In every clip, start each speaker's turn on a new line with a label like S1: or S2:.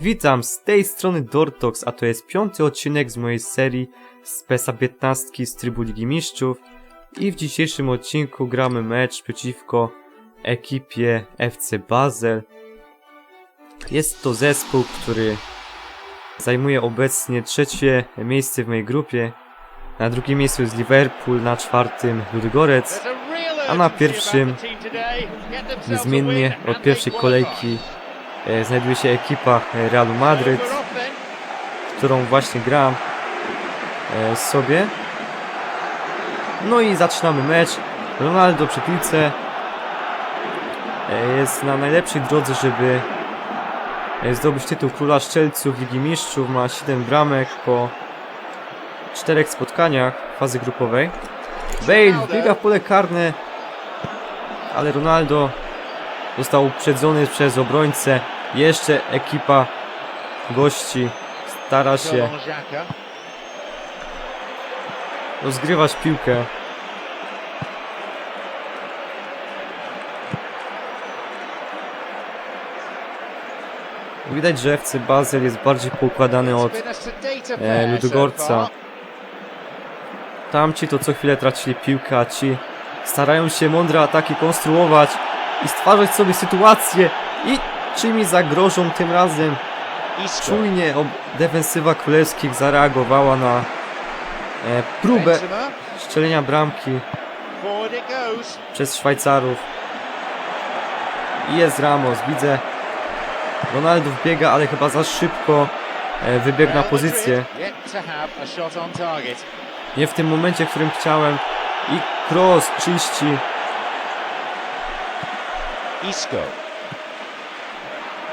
S1: Witam z tej strony Dortox, a to jest piąty odcinek z mojej serii z PESA 15 z trybu Ligi Mistrzów i w dzisiejszym odcinku gramy mecz przeciwko ekipie FC Basel. Jest to zespół, który zajmuje obecnie trzecie miejsce w mojej grupie. Na drugim miejscu jest Liverpool, na czwartym Ludogorec,
S2: a na pierwszym
S1: niezmiennie od pierwszej kolejki e, znajduje się ekipa Realu Madryt, którą właśnie gram e, sobie. No i zaczynamy mecz. Ronaldo przy piłce e, jest na najlepszej drodze, żeby zdobyć tytuł Króla Szczelców Ligi Mistrzów. Ma 7 bramek po 4 spotkaniach fazy grupowej. Bale biega w pole karne, ale Ronaldo został uprzedzony przez obrońcę. Jeszcze ekipa gości stara się rozgrywać piłkę. Widać, że FC Basel jest bardziej poukładany od e, Ludogorca. Tamci to co chwilę tracili piłkę, a ci starają się mądre ataki konstruować i stwarzać sobie sytuacje i czy mi zagrożą tym razem. Czujnie defensywa królewskich zareagowała na e, próbę strzelenia bramki przez Szwajcarów. I jest Ramos, widzę. Ronaldo wbiega, ale chyba za szybko e, wybiegł na pozycję. Nie w tym momencie, w którym chciałem. I cross czyści.
S2: Isco.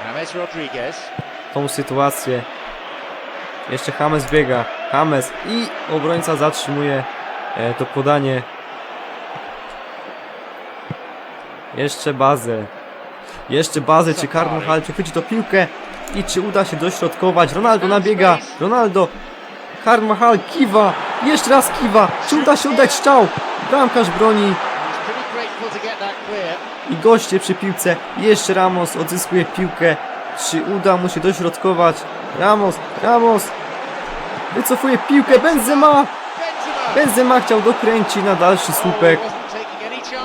S2: James Rodriguez.
S1: tą sytuację. Jeszcze James biega. James i obrońca zatrzymuje e, to podanie. Jeszcze Bazel. Jeszcze Bazel, czy Carvajal przechwyci to piłkę i czy uda się dośrodkować. Ronaldo nabiega. Ronaldo. Carvajal kiwa. Jeszcze raz kiwa. Czy uda się oddać strzał? Bramkarz broni i goście przy piłce. Jeszcze Ramos odzyskuje piłkę. Czy uda mu się dośrodkować? Ramos, Ramos wycofuje piłkę. Benzema!
S2: Benzema.
S1: Chciał dokręcić na dalszy słupek.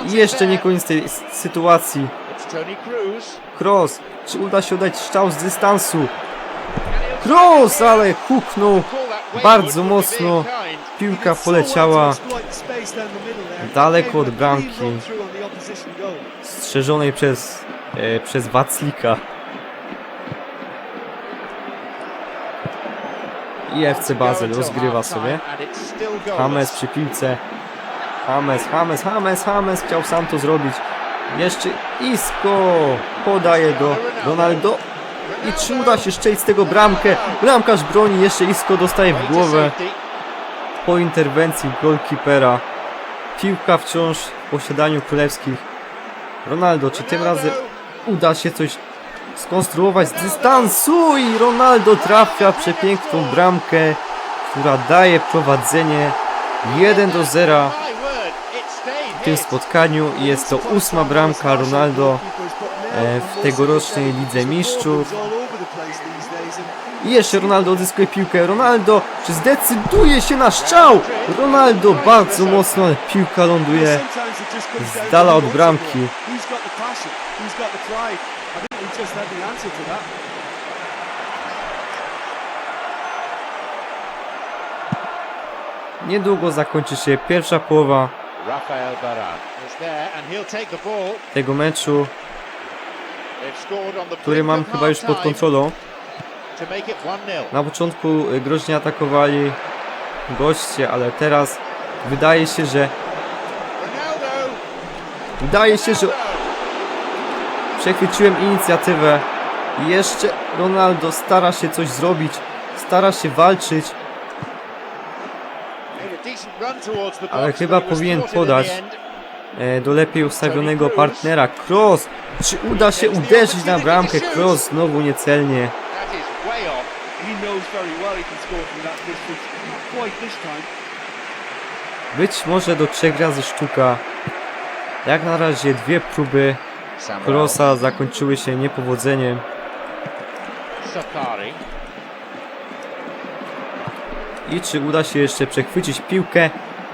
S1: Jeszcze nie koniec tej sytuacji. Cross. Czy uda się oddać strzał z dystansu? Cross, ale huknął. Bardzo mocno. Piłka poleciała daleko od bramki. Strzeżonej przez, e, przez Waclika. I FC Basel rozgrywa sobie. James przy piłce. James, James, James, James chciał sam to zrobić. Jeszcze Isco podaje do Ronaldo. I czy uda się szczelić z tego bramkę? Bramkarz broni, jeszcze Isco dostaje w głowę po interwencji golkipera. Piłka wciąż w posiadaniu królewskich. Ronaldo, czy tym razem uda się coś skonstruować z dystansu i Ronaldo trafia przepiękną bramkę, która daje prowadzenie 1 do 0
S2: My word, it stayed
S1: w tym spotkaniu i jest to ósma bramka Ronaldo e, w tegorocznej Lidze Mistrzów. I jeszcze Ronaldo odzyskuje piłkę. Ronaldo, czy zdecyduje się na strzał? Ronaldo bardzo mocno, ale piłka ląduje z dala od bramki. Niedługo zakończy się pierwsza połowa tego meczu, który mam chyba już pod kontrolą.
S2: to make it 1-0.
S1: Na początku y, groźnie atakowali goście, ale teraz wydaje się, że wydaje się, że przechwyciłem inicjatywę i jeszcze Ronaldo stara się coś zrobić, stara się walczyć, Ale chyba powinien podać. e, do lepiej ustawionego partnera. Cross! Czy uda się uderzyć na bramkę? Cross znowu niecelnie.
S2: Way off.
S3: He knows very well he can score from that distance. Not quite this time.
S1: Być może do trzech razy sztuka. Jak na razie dwie próby. Krosa zakończyły się niepowodzeniem.
S2: Sakari.
S1: I czy uda się jeszcze przechwycić piłkę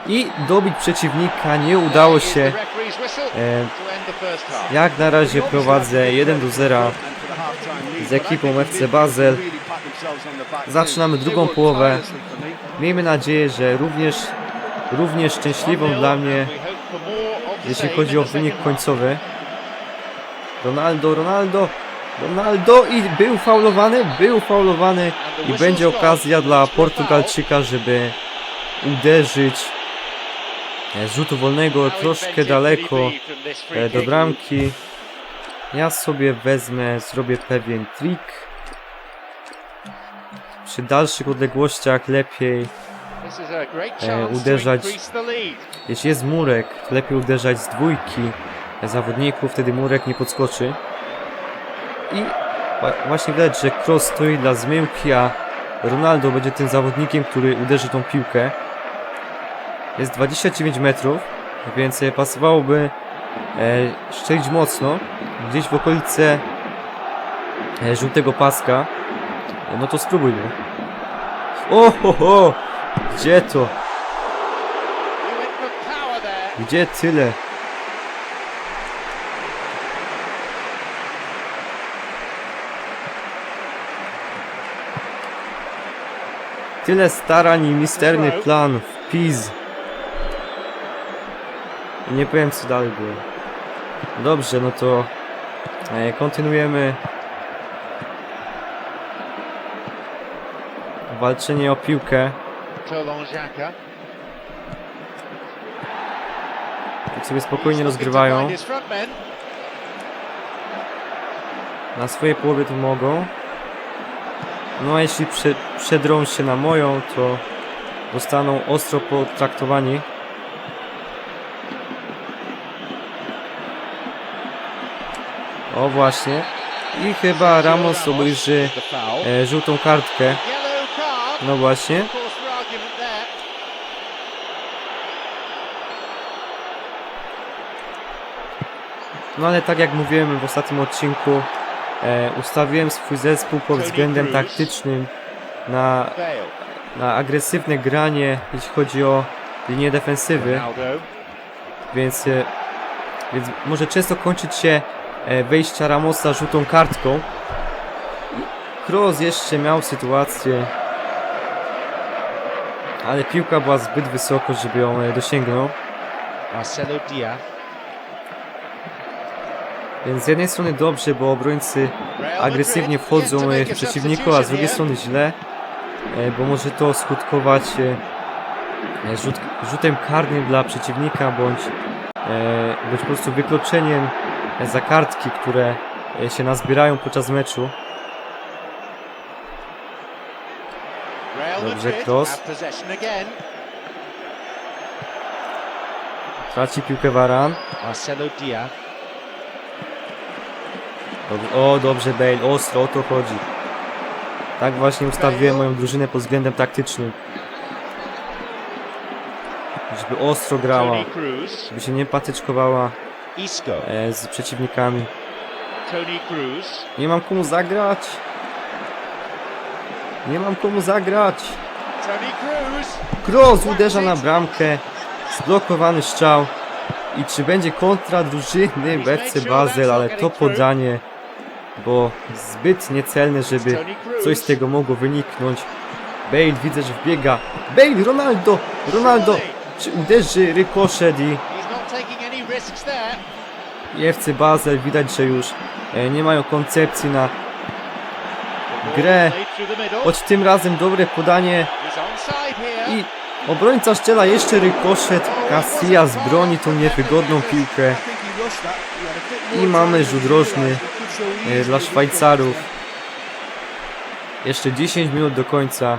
S1: i dobić przeciwnika? Nie udało się. E, jak na razie prowadzę 1 do 0 z ekipą FC Basel. Zaczynamy drugą połowę. Miejmy nadzieję, że również, również szczęśliwą dla mnie, jeśli chodzi o wynik końcowy. Ronaldo, Ronaldo, Ronaldo i był faulowany, był faulowany i będzie okazja dla Portugalczyka, żeby uderzyć e, z rzutu wolnego troszkę daleko e, do bramki. Ja sobie wezmę, zrobię pewien trik. Przy dalszych odległościach lepiej, e, uderzać. jeśli jest murek, to lepiej uderzać z dwójki zawodników, wtedy murek nie podskoczy. I właśnie widać, że Cross stoi dla zmyłki, a Ronaldo będzie tym zawodnikiem, który uderzy tą piłkę. Jest 29 metrów, więc e, pasowałoby e, strzelić mocno, gdzieś w okolice e, żółtego paska. E, No to spróbujmy. O, ho, ho! Gdzie to? Gdzie tyle? Tyle starań i misterny plan, wpis. I nie powiem co dalej było. Dobrze, no to kontynuujemy walczenie o piłkę. Tak sobie spokojnie rozgrywają. Na swojej połowie to mogą. No a jeśli prze, przedrą się na moją, to zostaną ostro potraktowani. O właśnie. I chyba Ramos obejrzy e, żółtą kartkę. No właśnie. No ale tak jak mówiłem w ostatnim odcinku, e, ustawiłem swój zespół pod względem taktycznym na, na agresywne granie, jeśli chodzi o linię defensywy. Więc, e, więc może często kończyć się wejścia Ramosa żółtą kartką. Kroos jeszcze miał sytuację, ale piłka była zbyt wysoko, żeby ją e, dosięgnął.
S2: Marcelo Diaz.
S1: Więc z jednej strony dobrze, bo obrońcy agresywnie wchodzą e, w przeciwniku, a z drugiej strony źle, e, bo może to skutkować e, e, rzut, rzutem karnym dla przeciwnika, bądź, e, bądź po prostu wykroczeniem e, za kartki, które e, się nazbierają podczas meczu. Dobrze, cross. Traci piłkę Varan. O, dobrze Bale, ostro, o to chodzi. Tak właśnie ustawiłem moją drużynę pod względem taktycznym. Żeby ostro grała, żeby się nie patyczkowała z przeciwnikami. Nie mam komu zagrać. Nie mam komu zagrać. Kroos uderza na bramkę. Zblokowany strzał. I czy będzie kontra drużyny BFC Basel, ale to podanie było zbyt niecelne, żeby coś z tego mogło wyniknąć. Bale widzę, że wbiega. Bale, Ronaldo, Ronaldo. Czy uderzy rykoszet i FC Basel widać, że już e, nie mają koncepcji na grę. Choć tym razem dobre podanie i obrońca szczela jeszcze rykoszet. Casillas broni tą niewygodną piłkę.
S3: I mamy rzut rożny
S1: e, dla Szwajcarów. Jeszcze 10 minut do końca.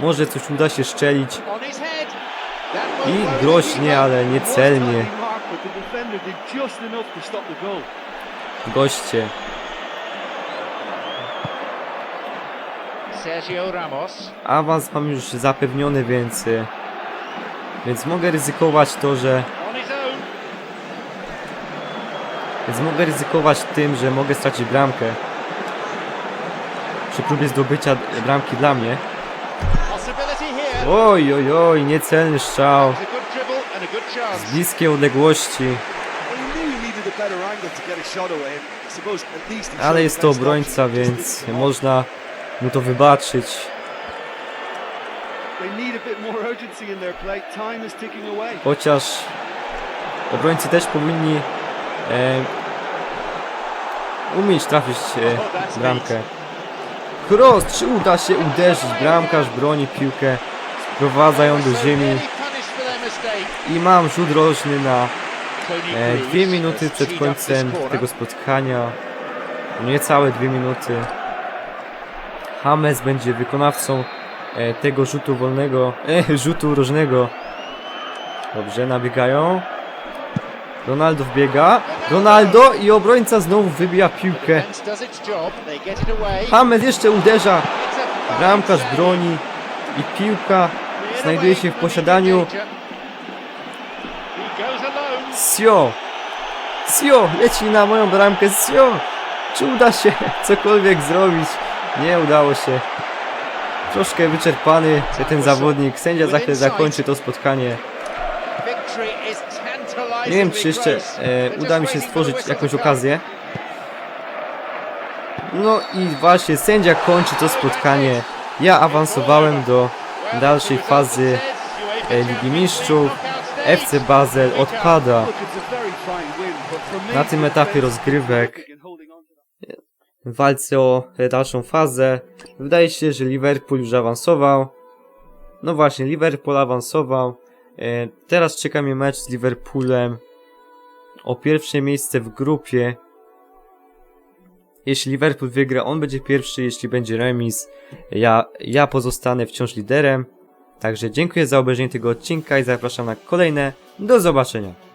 S1: Może coś uda się szczelić.
S2: On his head. That
S1: I groźnie, ale niecelnie. Goście. Awans mam już zapewniony, więc e, Więc mogę ryzykować to, że... Więc mogę ryzykować tym, że mogę stracić bramkę. Przy próbie zdobycia bramki dla mnie. Oj, oj, oj, niecelny strzał. Z bliskiej odległości. Ale jest to obrońca, więc można mu to wybaczyć. Chociaż obrońcy też powinni e, umieć trafić e, bramkę. Cross, czy uda się uderzyć? Bramkarz broni piłkę, sprowadza ją do ziemi i mam rzut rożny na e, dwie minuty przed końcem tego spotkania. Niecałe dwie minuty. James będzie wykonawcą e, tego rzutu wolnego, e, rzutu rożnego. Dobrze, nabiegają. Ronaldo wbiega. Ronaldo i obrońca znowu wybija piłkę. James jeszcze uderza. Bramkarz broni i piłka znajduje się w posiadaniu. Sio. Sio, leci na moją bramkę. Sio. Czy uda się cokolwiek zrobić? Nie udało się. Troszkę wyczerpany ten zawodnik. Sędzia za chwilę zakończy to spotkanie. Nie wiem, czy jeszcze e, uda mi się stworzyć jakąś okazję. No i właśnie, sędzia kończy to spotkanie. Ja awansowałem do dalszej fazy e, Ligi Mistrzów. FC Basel odpada na tym etapie rozgrywek. w walce o e, dalszą fazę. Wydaje się, że Liverpool już awansował. No właśnie, Liverpool awansował. E, Teraz czeka mnie mecz z Liverpoolem o pierwsze miejsce w grupie. Jeśli Liverpool wygra, on będzie pierwszy, jeśli będzie remis, ja, ja pozostanę wciąż liderem. Także dziękuję za obejrzenie tego odcinka i zapraszam na kolejne. Do zobaczenia.